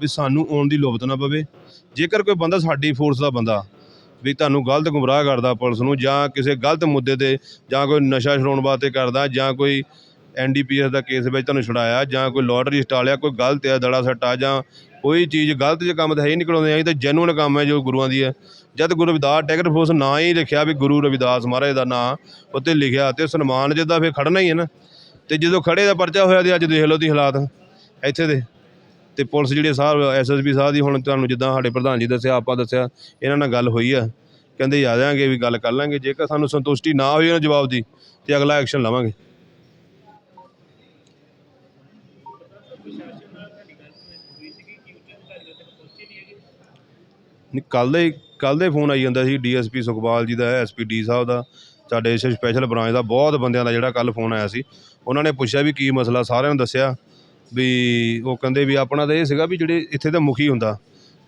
ਵੀ ਸਾਨੂੰ ਆਉਣ ਦੀ ਲੋਬਤ ਨਾ ਪਵੇ। ਜੇਕਰ ਕੋਈ ਬੰਦਾ ਸਾਡੀ ਫੋਰਸ ਦਾ ਬੰਦਾ ਵੀ ਤੁਹਾਨੂੰ ਗਲਤ ਗੁੰਮਰਾਹ ਕਰਦਾ ਪੁਲਿਸ ਨੂੰ ਜਾਂ ਕਿਸੇ ਗਲਤ ਮੁੱਦੇ ਤੇ ਜਾਂ ਕੋਈ ਨਸ਼ਾ ਛਡਾਉਣ ਵਾਸਤੇ ਕਰਦਾ ਜਾਂ ਕੋਈ ਐਨਡੀਪੀਐਸ ਦਾ ਕੇਸ ਵਿੱਚ ਤੁਹਾਨੂੰ ਛੁਡਾਇਆ ਜਾਂ ਕੋਈ ਲੋਟਰੀ ਸਟਾਲਿਆ ਕੋਈ ਗਲਤ ਹੈ ਦੜਾ ਸੱਟਾ ਜਾਂ ਕੋਈ ਚੀਜ਼ ਗਲਤ ਜੇ ਕੰਮ ਤਾਂ ਹੈ ਹੀ ਨਿਕਲਉਂਦੇ ਆਈ ਤਾਂ ਜੈਨੂਨ ਕੰਮ ਹੈ ਜੋ ਗੁਰੂਆਂ ਦੀ ਹੈ। ਜਦ ਗੁਰੂ ਰਵਿਦਾਸ ਟੈਗਰ ਫੋਰਸ ਨਾਂ ਹੀ ਲਿਖਿਆ ਵੀ ਗੁਰੂ ਰਵਿਦਾਸ ਮਹਾਰਾਜ ਦਾ ਨਾਂ ਉੱਤੇ ਲਿਖਿਆ ਤੇ ਸਨਮਾਨ ਜਿੱਦਾਂ ਫਿਰ ਖੜਨਾ ਹੀ ਹੈ ਨਾ। ਤੇ ਜਦੋਂ ਖੜੇ ਦਾ ਪਰਚਾ ਹੋਇਆ ਤੇ ਅੱਜ ਦੇਖ ਲਓ ਦੀ ਹਾਲਾਤ ਇੱਥੇ ਦੇ। ਅਤੇ ਪੁਲਿਸ ਜਿਹੜੇ ਸਾਹਿਬ ਐਸਐਸਪੀ ਸਾਹਿਬ ਦੀ ਹੁਣ ਤੁਹਾਨੂੰ ਜਿੱਦਾਂ ਸਾਡੇ ਪ੍ਰਧਾਨ ਜੀ ਦੱਸਿਆ, ਆਪਾਂ ਦੱਸਿਆ, ਇਹਨਾਂ ਨਾਲ ਗੱਲ ਹੋਈ ਆ। ਕਹਿੰਦੇ ਆ ਜਾਾਂਗੇ ਵੀ ਗੱਲ ਕਰ ਲਾਂਗੇ, ਜੇਕਰ ਸਾਨੂੰ ਸੰਤੁਸ਼ਟੀ ਨਾ ਹੋਈ ਉਹਨਾਂ ਜਵਾਬ ਦੀ, ਤੇ ਅਗਲਾ ਐਕਸ਼ਨ ਲਵਾਂਗੇ। ਨਹੀਂ ਕੱਲ ਦੇ ਕੱਲ ਦੇ ਫੋਨ ਆਈ ਜਾਂਦਾ ਸੀ ਡੀਐਸਪੀ ਸੁਖਪਾਲ ਜੀ ਦਾ ਐਸਪੀ ਡੀ ਸਾਹਿਬ ਦਾ, ਸਾਡੇ ਸਪੈਸ਼ਲ ਬ੍ਰਾਂਚ ਦਾ, ਬਹੁਤ ਬੰਦਿਆਂ ਦਾ ਜਿਹੜਾ ਕੱਲ ਫੋਨ ਆਇਆ ਸੀ। ਉਹਨਾਂ ਨੇ ਪੁੱਛਿਆ ਵੀ ਕੀ ਮਸਲਾ, ਸਾਰਿਆਂ ਨੂੰ ਦੱਸਿਆ। ਵੀ ਉਹ ਕਹਿੰਦੇ ਵੀ ਆਪਣਾ ਤਾਂ ਇਹ ਸੀਗਾ ਵੀ ਜਿਹੜੇ ਇੱਥੇ ਦਾ ਮੁਖੀ ਹੁੰਦਾ,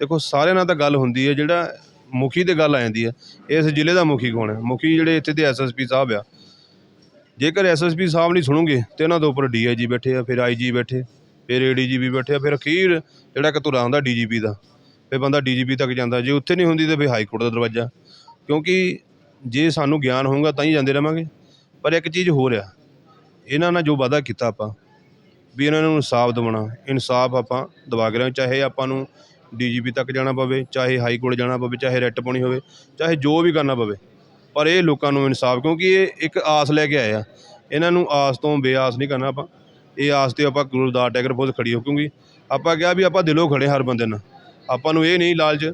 ਦੇਖੋ ਸਾਰਿਆਂ ਨਾਲ ਤਾਂ ਗੱਲ ਹੁੰਦੀ ਹੈ, ਜਿਹੜਾ ਮੁਖੀ ਤੇ ਗੱਲ ਆ ਜਾਂਦੀ ਹੈ, ਇਸ ਜ਼ਿਲ੍ਹੇ ਦਾ ਮੁਖੀ ਕੌਣ ਹੈ? ਮੁਖੀ ਜਿਹੜੇ ਇੱਥੇ ਦੇ ਐਸਐਸਪੀ ਸਾਹਿਬ ਆ। ਜੇਕਰ ਐਸਐਸਪੀ ਸਾਹਿਬ ਨਹੀਂ ਸੁਣੋਗੇ, ਤੇ ਇਹਨਾਂ ਦੇ ਉੱਪਰ ਡੀਆਈਜੀ ਬੈਠੇ ਆ, ਫਿਰ ਆਈਜੀ ਬੈਠੇ, ਫਿਰ ਏਡੀਜੀਪੀ ਬੈਠੇ ਆ, ਫਿਰ ਅਖੀਰ ਜਿਹੜਾ ਕਤੂਰਾ ਹੁੰਦਾ ਡੀਜੀਪੀ ਦਾ, ਫਿਰ ਬੰਦਾ ਡੀਜੀਪੀ ਤੱਕ ਜਾਂਦਾ। ਜੇ ਉੱਥੇ ਨਹੀਂ ਹੁੰਦੀ ਤਾਂ ਫਿਰ ਹਾਈ ਕੋਰਟ ਦਾ ਦਰਵਾਜ਼ਾ। ਕਿਉਂਕਿ ਜੇ ਸਾਨੂੰ ਗਿਆਨ ਹੋਊਗਾ ਤਾਂ ਹੀ ਜਾਂਦੇ ਰਵਾਂਗੇ। ਪਰ ਇੱਕ ਚੀਜ਼ ਹੋਰ ਆ, ਇਹਨਾਂ ਨਾਲ ਜੋ ਵਾਅਦਾ ਕੀਤਾ ਆਪਾਂ ਵੀ ਇਹਨਾਂ ਨੂੰ ਇਨਸਾਫ ਦਿਵਾਉਣਾ। ਇਨਸਾਫ ਆਪਾਂ ਦਵਾ ਕੇ ਰਹੇ ਚਾਹੇ ਆਪਾਂ ਨੂੰ ਡੀ ਜੀ ਪੀ ਤੱਕ ਜਾਣਾ ਪਵੇ, ਚਾਹੇ ਹਾਈ ਕੋਰਟ ਜਾਣਾ ਪਵੇ, ਚਾਹੇ ਰਿਟ ਪਾਉਣੀ ਹੋਵੇ, ਚਾਹੇ ਜੋ ਵੀ ਕਰਨਾ ਪਵੇ। ਪਰ ਇਹ ਲੋਕਾਂ ਨੂੰ ਇਨਸਾਫ, ਕਿਉਂਕਿ ਇਹ ਇੱਕ ਆਸ ਲੈ ਕੇ ਆਏ ਆ। ਇਹਨਾਂ ਨੂੰ ਆਸ ਤੋਂ ਬੇਆਸ ਨਹੀਂ ਕਰਨਾ ਆਪਾਂ। ਇਹ ਆਸ ਤੇ ਆਪਾਂ ਗੁਰਦਾਰ ਟੈਗਰ ਫੋਰਸ ਖੜੀ ਹੋ, ਕਿਉਂਕਿ ਆਪਾਂ ਕਿਹਾ ਵੀ ਆਪਾਂ ਦਿਲੋਂ ਖੜੇ ਹਰ ਬੰਦੇ ਨਾਲ। ਆਪਾਂ ਨੂੰ ਇਹ ਨਹੀਂ ਲਾਲਚ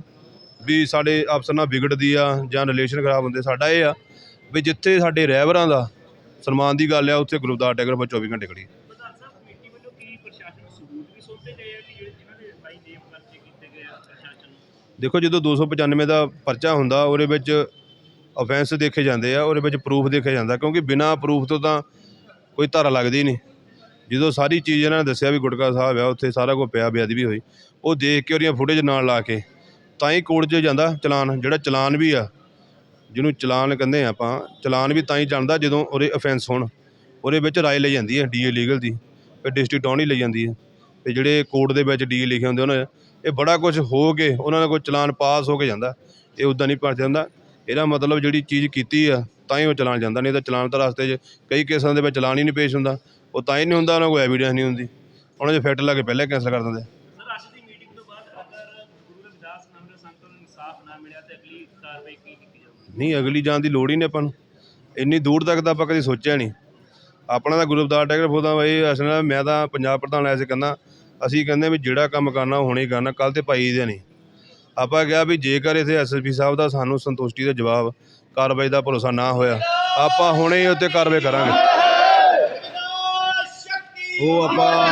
ਵੀ ਸਾਡੇ ਅਫਸਰ ਨਾਲ ਵਿਗੜਦੀ ਆ ਜਾਂ ਰਿਲੇਸ਼ਨ ਖਰਾਬ ਹੁੰਦੇ, ਸਾਡਾ ਇਹ ਆ ਵੀ ਜਿੱਥੇ ਸਾਡੇ ਰਹਿਬਰਾਂ ਦਾ ਸਨਮਾਨ ਦੀ ਗੱਲ ਆ, ਉੱਥੇ ਗੁਰਦਾਰ ਟੈਗਰ ਫੋਰਸ 24 ਘੰਟੇ ਖੜੀ ਦੇਖੋ, ਜਦੋਂ 295 ਦਾ ਪਰਚਾ ਹੁੰਦਾ, ਉਹਦੇ ਵਿੱਚ ਅਫੈਂਸ ਦੇਖੇ ਜਾਂਦੇ ਆ, ਉਹਦੇ ਵਿੱਚ ਪ੍ਰੂਫ ਦੇਖਿਆ ਜਾਂਦਾ, ਕਿਉਂਕਿ ਬਿਨਾ ਪ੍ਰੂਫ ਤੋਂ ਤਾਂ ਕੋਈ ਧਾਰਾ ਲੱਗਦੀ ਨਹੀਂ। ਜਦੋਂ ਸਾਰੀ ਚੀਜ਼ ਇਹਨਾਂ ਨੇ ਦੱਸਿਆ ਵੀ ਗੁਟਕਾ ਸਾਹਿਬ ਆ, ਉੱਥੇ ਸਾਰਾ ਕੁਝ ਪਿਆ ਬਿਆਦੀ ਵੀ ਹੋਈ, ਉਹ ਦੇਖ ਕੇ ਉਹਦੀਆਂ ਫੁਟੇਜ ਨਾਲ ਲਾ ਕੇ, ਤਾਂ ਹੀ ਕੋਰਟ 'ਚ ਜਾਂਦਾ ਚਲਾਨ, ਜਿਹੜਾ ਚਲਾਨ ਵੀ ਆ, ਜਿਹਨੂੰ ਚਲਾਨ ਕਹਿੰਦੇ ਆ ਆਪਾਂ, ਚਲਾਨ ਵੀ ਤਾਂ ਹੀ ਜਾਂਦਾ ਜਦੋਂ ਉਹਦੇ ਅਫੈਂਸ ਹੋਣ। ਉਹਦੇ ਵਿੱਚ ਰਾਏ ਲਈ ਜਾਂਦੀ ਹੈ ਡੀਏ ਲੀਗਲ ਦੀ, ਫਿਰ ਡਿਸਟ੍ਰਿਕਟ ਅਟਾਰਨੀ ਲਈ ਜਾਂਦੀ ਹੈ ਤੇ ਜਿਹੜੇ ਕੋਰਟ ਦੇ ਵਿੱਚ ਡੀਏ ਲਿਖੇ ਹੁੰਦੇ ਉਹਨਾਂ ਇਹ ਬੜਾ ਕੁਝ ਹੋ ਕੇ ਉਹਨਾਂ ਦਾ ਕੋਈ ਚਲਾਨ ਪਾਸ ਹੋ ਕੇ ਜਾਂਦਾ ਇਹ ਉਦਾਂ ਨਹੀਂ ਭਰ ਜਾਂਦਾ। ਇਹਦਾ ਮਤਲਬ ਜਿਹੜੀ ਚੀਜ਼ ਕੀਤੀ ਆ ਤਾਂ ਹੀ ਉਹ ਚਲਾਨ ਜਾਂਦਾ ਨਹੀਂ ਤਾਂ ਚਲਾਨ ਤਾਂ ਰਸਤੇ 'ਚ ਕਈ ਕੇਸਾਂ ਦੇ ਵਿੱਚ ਚਲਾਨ ਹੀ ਨਹੀਂ ਪੇਸ਼ ਹੁੰਦਾ ਉਹ ਤਾਂ ਹੀ ਨਹੀਂ ਹੁੰਦਾ ਉਹਨਾਂ ਕੋਲ ਐਵੀਡੈਂਸ ਨਹੀਂ ਹੁੰਦੀ। ਉਹਨਾਂ 'ਚ ਫੈਕਟ ਲਾ ਕੇ ਪਹਿਲੇ ਕੈਂਸਲ ਕਰ ਦਿੰਦੇ ਸਰ ਅੱਜ ਦੀ ਮੀਟਿੰਗ ਤੋਂ ਬਾਅਦ ਅਗਰ ਗੁਰੂ ਰਵਿਦਾਸ ਨਾਮ ਦੇ ਸੰਤਾਂ ਨੂੰ ਇਨਸਾਫ ਨਾ ਮਿਲਿਆ ਤੇ ਅਗਲੀ ਕਾਰਵਾਈ ਕੀ ਕੀਤੀ ਜਾਊਗੀ? ਨਹੀਂ ਅਗਲੀ ਜਾਣ ਦੀ ਲੋੜ ਹੀ ਨਹੀਂ ਆਪਾਂ ਨੂੰ। ਇੰਨੀ ਦੂਰ ਤੱਕ ਤਾਂ ਆਪਾਂ ਕਦੀ ਸੋਚਿਆ ਨਹੀਂ। ਆਪਣਾ ਤਾਂ ਗੁਰਦਾਰ ਟੈਗਰ ਫੋਦਾ ਇਹ ਅਸਲ ਮੈਂ ਤਾਂ ਪੰਜਾਬ ਪ੍ਰਧਾਨ ਐਸੇ ਕਹਿੰਦਾ, ਅਸੀਂ ਕਹਿੰਦੇ ਵੀ ਜਿਹੜਾ ਕੰਮ ਕਰਨਾ ਹੁਣੇ ਕਰਨਾ ਕੱਲ ਤੇ ਭਾਈ ਦੇ ਨਹੀਂ। ਆਪਾਂ ਕਿਹਾ ਵੀ ਜੇਕਰ ਇਥੇ ਐਸਐਸਪੀ ਸਾਹਿਬ ਦਾ ਸਾਨੂੰ ਸੰਤੁਸ਼ਟੀ ਦਾ ਜਵਾਬ, ਕਾਰਵਾਈ ਦਾ ਭਰੋਸਾ ਨਾ ਹੋਇਆ, ਆਪਾਂ ਹੁਣੇ ਉੱਤੇ ਕਾਰਵਾਈ ਕਰਾਂਗੇ। ਉਹ ਆਪਾਂ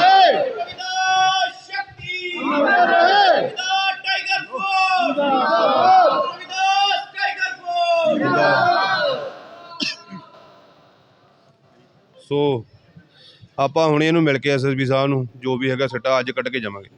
ਸੋ ਆਪਾਂ ਹੁਣੇ ਇਹਨੂੰ ਮਿਲ ਕੇ ਐਸਐਸਪੀ ਸਾਹਿਬ ਨੂੰ ਜੋ ਵੀ ਹੈਗਾ ਸਿੱਟਾ ਅੱਜ ਕੱਢ ਕੇ ਜਾਵਾਂਗੇ।